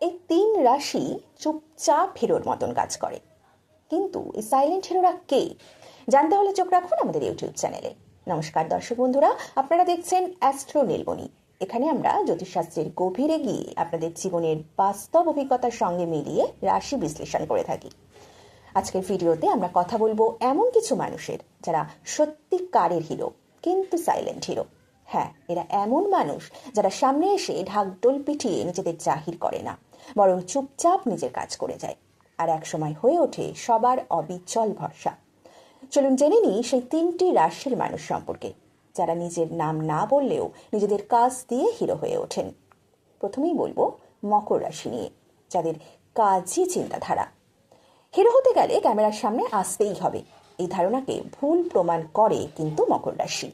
এই তিন রাশি চুপচাপ হিরোর মতন কাজ করে। কিন্তু এই সাইলেন্ট হিরোরা কে? জানতে হলে চোখ রাখুন আমাদের ইউটিউব চ্যানেলে। নমস্কার দর্শক বন্ধুরা, আপনারা দেখছেন অ্যাস্ট্রো নীলমণি। এখানে আমরা জ্যোতিষশাস্ত্রের গভীরে গিয়ে আপনাদের জীবনের বাস্তব অভিজ্ঞতার সঙ্গে মিলিয়ে রাশি বিশ্লেষণ করে থাকি। আজকের ভিডিওতে আমরা কথা বলব এমন কিছু মানুষের যারা সত্যিকারের হিরো, কিন্তু সাইলেন্ট হিরো। হ্যাঁ এরা এমন মানুষ যারা সামনে এসে ঢাকডোল পিটিয়ে নিজেদের জাহির করে না, বরং চুপচাপ নিজের কাজ করে যায় আর একসময় হয়ে ওঠে সবার অবিচল ভরসা। চলুন জেনে নিই সেই তিনটি রাশির মানুষ সম্পর্কে, যারা নিজের নাম না বললেও নিজেদের কাজ দিয়ে হিরো হয়ে ওঠেন। প্রথমেই বলব মকর রাশি নিয়ে, যাদের কাজই চিন্তাধারা। হিরো হতে গেলে ক্যামেরার সামনে আসতেই হবে, এই ধারণাকে ভুল প্রমাণ করে কিন্তু মকর রাশি।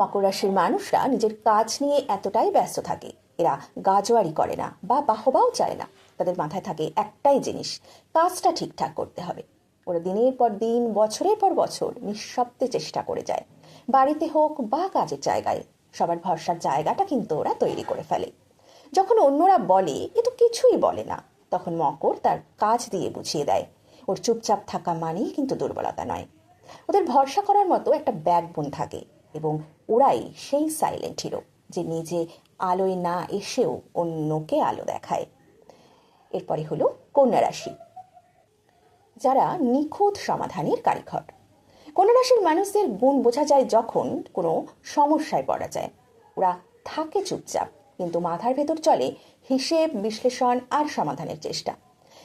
মকর রাশির মানুষরা নিজের কাজ নিয়ে এতটাই ব্যস্ত থাকে। এরা গাজোয়ারি করে না বা বাহবাও চায় না। তাদের মাথায় থাকে একটাই জিনিস, কাজটা ঠিকঠাক করতে হবে। ওরা দিনের পর দিন, বছরের পর বছর নিঃশব্দে চেষ্টা করে যায়। বাড়িতে হোক বা কাজের জায়গায়, সবার ভরসার জায়গাটা কিন্তু ওরা তৈরি করে ফেলে। যখন অন্যরা বলে, এ তো কিছুই বলে না, তখন মকর তার কাজ দিয়ে বুঝিয়ে দেয়। ওর চুপচাপ থাকা মানেই কিন্তু দুর্বলতা নয়। ওদের ভরসা করার মতো একটা ব্যাকবোন থাকে। এবং ওরাই সেই সাইলেন্ট হিরো যে নিজে আলোয় না এসেও অন্যকে আলো দেখায়। এরপরে হলো কন্যা রাশি যারা নিখুঁত সমাধানের কারিগর। কন্যা রাশির মানুষদের গুণ বোঝা যায় যখন কোনো সমস্যায় পড়া যায়। ওরা থাকে চুপচাপ, কিন্তু মাথার ভেতর চলে হিসেব, বিশ্লেষণ আর সমাধানের চেষ্টা।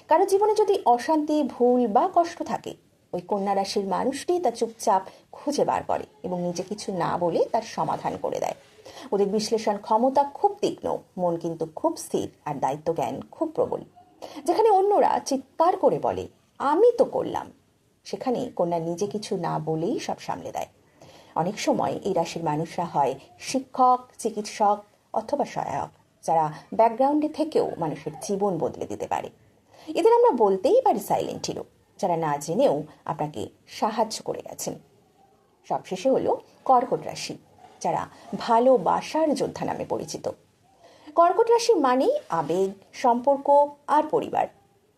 কারও জীবনে যদি অশান্তি, ভুল বা কষ্ট থাকে ওই কন্যা রাশির মানুষটি তা চুপচাপ খুঁজে বার করে এবং নিজে কিছু না বলে তার সমাধান করে দেয়। ওদের বিশ্লেষণ ক্ষমতা খুব তীক্ষ্ণ, মন কিন্তু খুব স্থির আর দায়িত্ব জ্ঞান খুব প্রবল। যেখানে অন্যরা চিৎকার করে বলে, আমি তো করলাম। সেখানে কন্যা নিজে কিছু না বলেই সব সামলে দেয়। অনেক সময় এই রাশির মানুষরা হয় শিক্ষক, চিকিৎসক অথবা সহায়ক, যারা ব্যাকগ্রাউন্ডে থেকেও মানুষের জীবন বদলে দিতে পারে। এদের আমরা বলতেই পারি সাইলেন্ট হিরো যারা না জেনেও আপনাকে সাহায্য করে গেছেন। সবশেষে হলো কর্কট রাশি, যারা ভালোবাসার যোদ্ধা নামে পরিচিত। কর্কট রাশি মানেই আবেগ, সম্পর্ক আর পরিবার।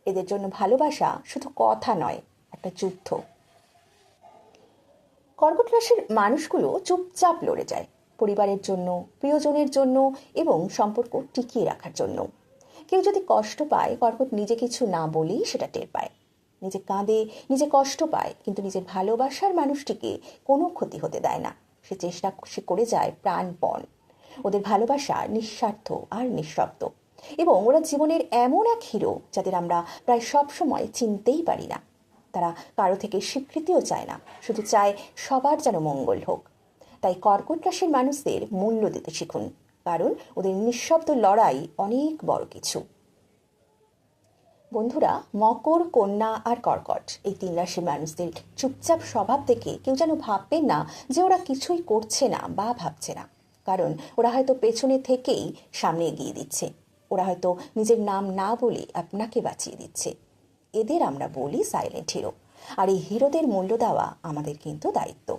এদের জন্য ভালোবাসা শুধু কথা নয়, একটা যুদ্ধ। কর্কট রাশির মানুষগুলো চুপচাপ লড়ে যায় পরিবারের জন্য, প্রিয়জনের জন্য এবং সম্পর্ক টিকিয়ে রাখার জন্য। কেউ যদি কষ্ট পায়, কর্কট নিজে কিছু না বলেই সেটা টের পায়। নিজে কাঁদে, নিজে কষ্ট পায়, কিন্তু নিজের ভালোবাসার মানুষটিকে কোনো ক্ষতি হতে দেয় না। সে চেষ্টা, সে করে যায় প্রাণপণ। ওদের ভালোবাসা নিঃস্বার্থ আর নিঃশব্দ। এবং ওরা জীবনের এমন এক হিরো যাদের আমরা প্রায় সব সময় চিনতেই পারি না। তারা কারও থেকে স্বীকৃতিও চায় না, শুধু চায় সবার যেন মঙ্গল হোক। তাই কর্কট রাশির মানুষদের মূল্য দিতে শিখুন, কারণ ওদের নিঃশব্দ লড়াই অনেক বড় কিছু। বন্ধুরা, মকর, কন্যা আর কর্কট, এই তিন রাশির মানুষদের চুপচাপ স্বভাব থেকে কেউ যেন ভাববেন না যে ওরা কিছুই করছে না বা ভাবছে না। কারণ ওরা হয়তো পেছনে থেকেই সামনে এগিয়ে দিচ্ছে। ওরা হয়তো নিজের নাম না বলে আপনাকে বাঁচিয়ে দিচ্ছে। এদের আমরা বলি সাইলেন্ট হিরো আর এই হিরোদের মূল্য দেওয়া আমাদের কিন্তু দায়িত্ব।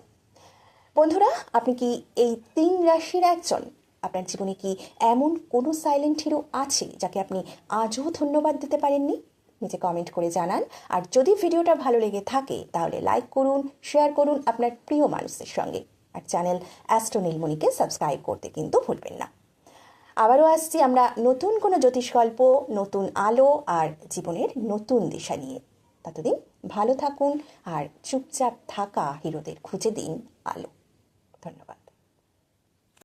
বন্ধুরা, আপনি কি এই তিন রাশির একজন? আপনার জীবনে কি এমন কোনো সাইলেন্ট হিরো আছে যাকে আপনি আজও ধন্যবাদ দিতে পারেননি? নিচে কমেন্ট করে জানান। আর যদি ভিডিওটা ভালো লেগে থাকে, তাহলে লাইক করুন শেয়ার করুন আপনার প্রিয় মানুষদের সঙ্গে। আর চ্যানেল অ্যাস্ট্রো নীলমণিকে সাবস্ক্রাইব করতে কিন্তু ভুলবেন না। আবারও আসছি আমরা নতুন কোনো জ্যোতিষ গল্প, নতুন আলো আর জীবনের নতুন দিশা নিয়ে। ততদিন ভালো থাকুন আর চুপচাপ থাকা হিরোদের খুঁজে দিন আলো। ধন্যবাদ।